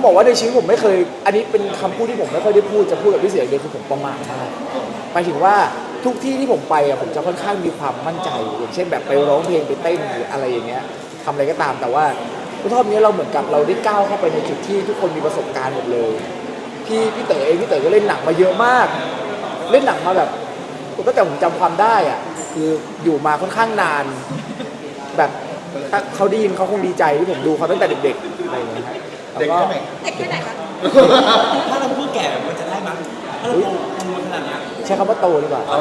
ต้องบอกว่าในชีวิตผมไม่เคย อันนี้เป็นคำพูดที่ผมไม่ค่อยได้พูดจะพูดกับพี่เสียงเดียวคือผมประมาทมากหมายถึงว่าทุกที่ที่ผมไปอะผมจะค่อนข้างมีความมั่นใจอย่างเช่นแบบไปร้องเพลงไปเต้นหรืออะไรอย่างเงี้ยทำอะไรก็ตามแต่ว่าทุอบนี้เราเหมือนกับเราได้ก้าวเข้าไปในจุดที่ทุกคนมีประสบการณ์หมดเลยพี่พี่เต๋อเองพี่เต๋อก็เล่นหนังมาเยอะมาก เล่นหนังมาแบบตั้งแต่ผมจำความได้อะคืออยู่มาค่อนข้างนาน แบบถ้าเขาได้ยินเขาคงดีใจที่ผมดูเขาตั้งแต่เด็กๆอะไรอย่างเงี้ย เด็กแล้วก็แค่ไหนเด็กแค่ไหนคะถ้าเราพูดแก่มันจะได้มั้ยถ้าเราปูมันขนาดเนี้ยใช้คำว่าโตดีกว่าครับ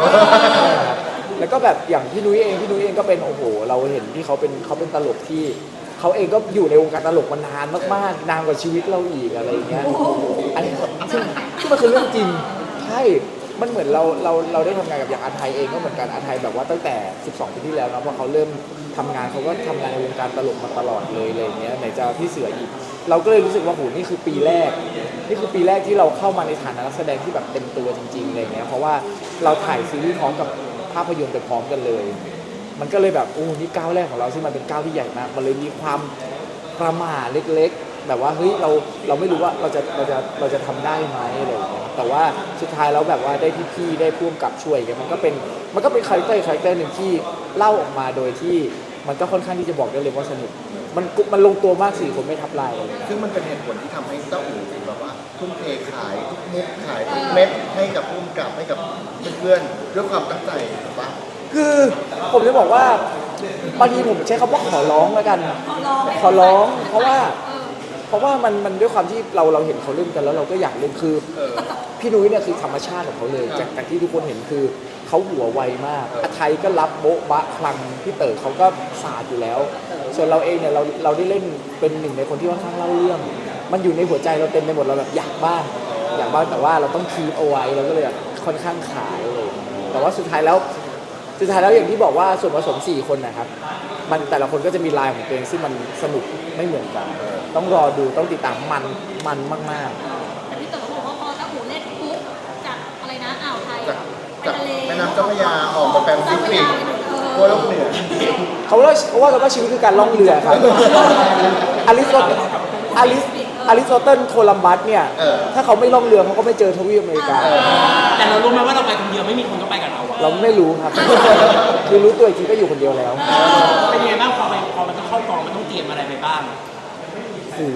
แล้วก็แบบอย่างพี่นุ้ยเองพี่นุ้ยเองก็เป็นโอ้โห เราเห็นที่เขาเป็นเขาเป็นตลกที่เขาเองก็อยู่ในวงการตลกมานานมากๆนานกว่าชีวิตเราอีกอะไรอย่างเงี้ยอันนี้ซึ่งซึ่งมันคือเรื่องจริงใช่ มันเหมือนเราเราเราได้ทำงานกับอย่างอาไทยเองก็เหมือนกันอาไทยแบบว่าตั้งแต่ 12 ปีที่แล้วนะพอเขาเริ่มทำงานเขาก็ทำงานในวงการตลกมาตลอดเลยอะไรอย่างเงี้ยไหนจะพี่เสืออีก เราก็เลยรู้สึกว่าโหนี่คือปีแรก นี่คือปีแรกที่เราเข้ามาในฐานะนักแสดงที่แบบเต็มตัวจริงๆอะไรเงี้ยเพราะว่าเราถ่ายซีรีส์พร้อมกับภาพยนตร์ไปพร้อมกันเลย มันก็เลยแบบโอ้นี่ก้าวแรกของเราซึ่งมันเป็นก้าวที่ใหญ่มากมันเลยมีความประหม่าเล็กๆ แบบว่าเฮ้ยเราเราไม่รู้ว่าเราจะเราจะเราจะทำได้ไหมอะไรอย่างเงี้ย แต่ว่าสุดท้ายแล้วแบบว่าได้พี่ๆได้พ่วงกับช่วยกันมันก็เป็นมันก็เป็นคาแรคเตอร์คาแรคเตอร์หนึ่งที่เล่าออกมาโดยที่มันก็ค่อนข้างที่จะบอกได้เลยว่าสนุกมันมันลงตัวมากสี่คนไม่ทับลายเลยซึ่งมันเป็นเหตุผลที่ทำให้เต้าอู่แบบว่าทุ่มเทขายทุกมุกขายทุกเม็ดให้กับผู้กำกับให้กับเพื่อนๆด้วยความตั้งใจถูกปะคือผมจะบอกว่าบางทีผมใช้คำว่าขอร้องแล้วกัน ขอร้องขอร้องเพราะว่า เออเพราะว่ามันมันด้วยความที่เราเราเห็นเขาเล่นกันแล้วเราก็อยากเล่นคือเออพี่นุ้ยเนี่ยคือธรรมชาติของเขาเลยจากจากที่ทุกคนเห็นคือเขาหัวไวมากอาไทยก็รับโบ๊ะบะคลังพี่เต๋อเขาก็ศาสตร์อยู่แล้ว ส่วนเราเองเนี่ยเราเราได้เล่นเป็นหนึ่งในคนที่ค่อนข้างเล่าเรื่อง มันอยู่ในหัวใจเราเต็มไปหมดเราแบบอยากบ้างอยากบ้างแต่ว่าเราต้องคีบเอาไว้เราก็เลยแบบค่อนข้างขายเลยแต่ว่าสุดท้ายแล้ว สุดท้ายแล้วอย่างที่บอกว่าส่วนผสม 4 คนนะครับ มันแต่ละคนก็จะมีลายของตัวเองซึ่งมันสนุกไม่เหมือนกัน ต้องรอดูต้องติดตามมันมันมาก แต่พี่เต๋อบอกว่าพอตาหูเล่นปุ๊บจากอะไรนะอ่าวไทยจากไปจากทะเลแม่น้ำเจ้าพระยาออกมาแปลงซิฟิกเออทั่วโลกเหนือ ๆ เขาว่าเขาว่ากันว่าชีวิตคือการล่องเรือครับ อลิสโตอลิส อลิสโตเติลโคลัมบัสเนี่ย เออ ถ้าเขาไม่ล่องเรือเขาก็ไม่เจอทวีปอเมริกา แต่เรารู้ไหมว่าเราไปคนเดียวไม่มีคนก็ไปกับเราอะเราไม่รู้ครับ คือรู้ตัวอีกทีก็อยู่คนเดียวแล้วเป็นยังไงบ้างพอไปพอมันต้องเข้ากองมันต้องเตรียมอะไรไปบ้าง หู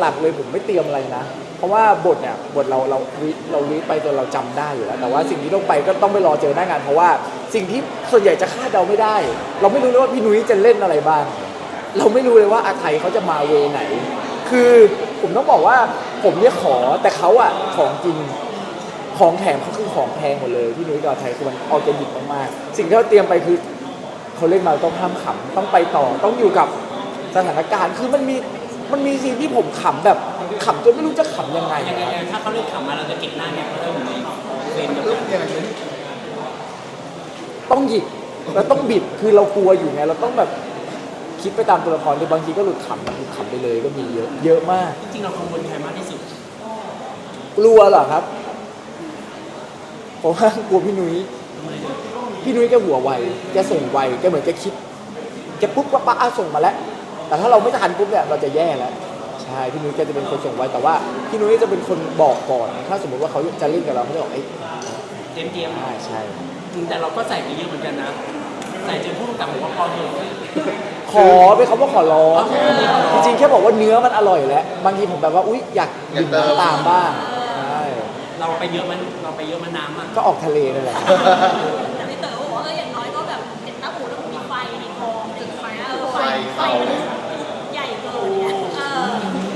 หลักๆ เลยผมไม่เตรียมอะไรนะ เพราะว่าบทเนี่ยบทเราเราวิเราวิไปจนเราจำได้อยู่แล้ว แต่ว่าสิ่งที่ต้องไปก็ต้องไปรอเจอหน้างาน เพราะว่าสิ่งที่ส่วนใหญ่จะคาดเดาไม่ได้ เราไม่รู้เลยว่าพี่นุ้ยจะเล่นอะไรบ้าง เราไม่รู้เลยว่าอาไทยเขาจะมาเวไหน คือ ผมต้องบอกว่าผมเนี่ยขอแต่เขาอะของจริงของแถมเขาคือของแพงหมดเลยพี่นุ้ยกับอาไทยคือมันออร์แกนิกมากๆสิ่งที่เราเตรียมไปคือเขาเล่นมาต้องห้ามขำต้องไปต่อต้องอยู่กับสถานการณ์คือมันมีมันมีซีนที่ผมขำแบบขำจนไม่รู้จะขำยังไงยังไงอะครับถ้าเขาเลือกขำมาเราจะเก็บหน้าเนี่ยเพราะเราอยู่ในเฟรมเดียวลูกักนยังไงเนี่ยต้องหยิกแล้วต้องบิดคือเรากลัวอยู่ไงเราต้องแบบ คิดไปตามตัวละครเลยบางทีก็หลุดขำหลุดขำไปเลยก็มีเยอะเยอะมาก จริงๆเรากังวลใครมากที่สุด กลัวเหรอครับผมว่ากลัวพี่นุ้ยพี่นุ้ยแกหัวไวแกส่งไวแกเหมือนแกคิดแกปุ๊บว่าป้าอะส่งมาแล้ว แต่ถ้าเราไม่ทันปุ๊บเนี่ยเราจะแย่แล้วใช่พี่นุ้ยแกจะเป็นคนส่งไวแต่ว่าพี่นุ้ยจะเป็นคนบอกก่อน ถ้าสมมติว่าเขาจะเล่นกับเราเขาจะบอกไอ้ยเตรียมเตรียมใช่ใช่จริงแต่เราก็ใส่ไปเยอะเหมือนกันนะ ใส่จนผู้กำกับบอกว่าพอเถอะ ขอเป็นคำว่าขอร้องจริงๆแค่บอกว่าเนื้อมันอร่อยแล้วบางทีผมแบบว่าอุ๊ยอยากดื่มน้ำตามบ้างใช่เราไปเยอะมันเราไปเยอะมันน้ำอะก็ออกทะเลนั่นแหละแต่พี่เต๋อบอกว่าเอออย่างน้อยก็แบบเห็นตาหูแล้วมีไฟในคอจุดไฟเออไฟไฟมันใหญ่เกินเนี่ยเออ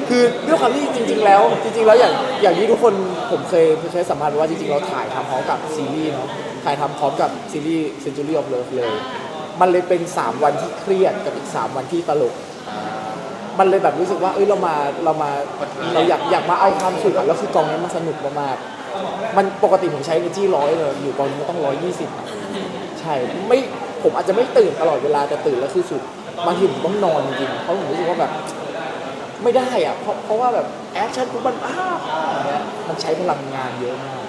คือด้วยความที่จริง ๆ แล้ว จริง ๆ แล้วอย่างอย่างที่ทุกคนผมเคยเคยสัมภาษณ์ว่าจริงๆเราถ่ายทำพร้อมกับซีรีส์เนาะถ่ายทำพร้อมกับซีรีส์ Century of Love เลย มันเลยเป็น 3 วันที่เครียดกับอีก 3 วันที่ตลก มันเลยแบบรู้สึกว่า เอ้ยเรามาเรามาเราอยากอยากมาเอาความสุขอะแล้วคือกองนี้มันสนุกมากๆมันปกติผมใช้ energy ร้อยเลยอยู่กองนี้มันต้องร้อยยี่สิบใช่ไม่ผมอาจจะไม่ตื่นตลอดเวลาแต่ตื่นแล้วคือสุดบางทีผมต้องนอนจริงๆเพราะผมรู้สึกว่าแบบไม่ได้อะเพราะเพราะว่าแบบแอคชั่นปุ๊บมันอ้าวอย่างเงี้ยมันใช้พลังงานเยอะมาก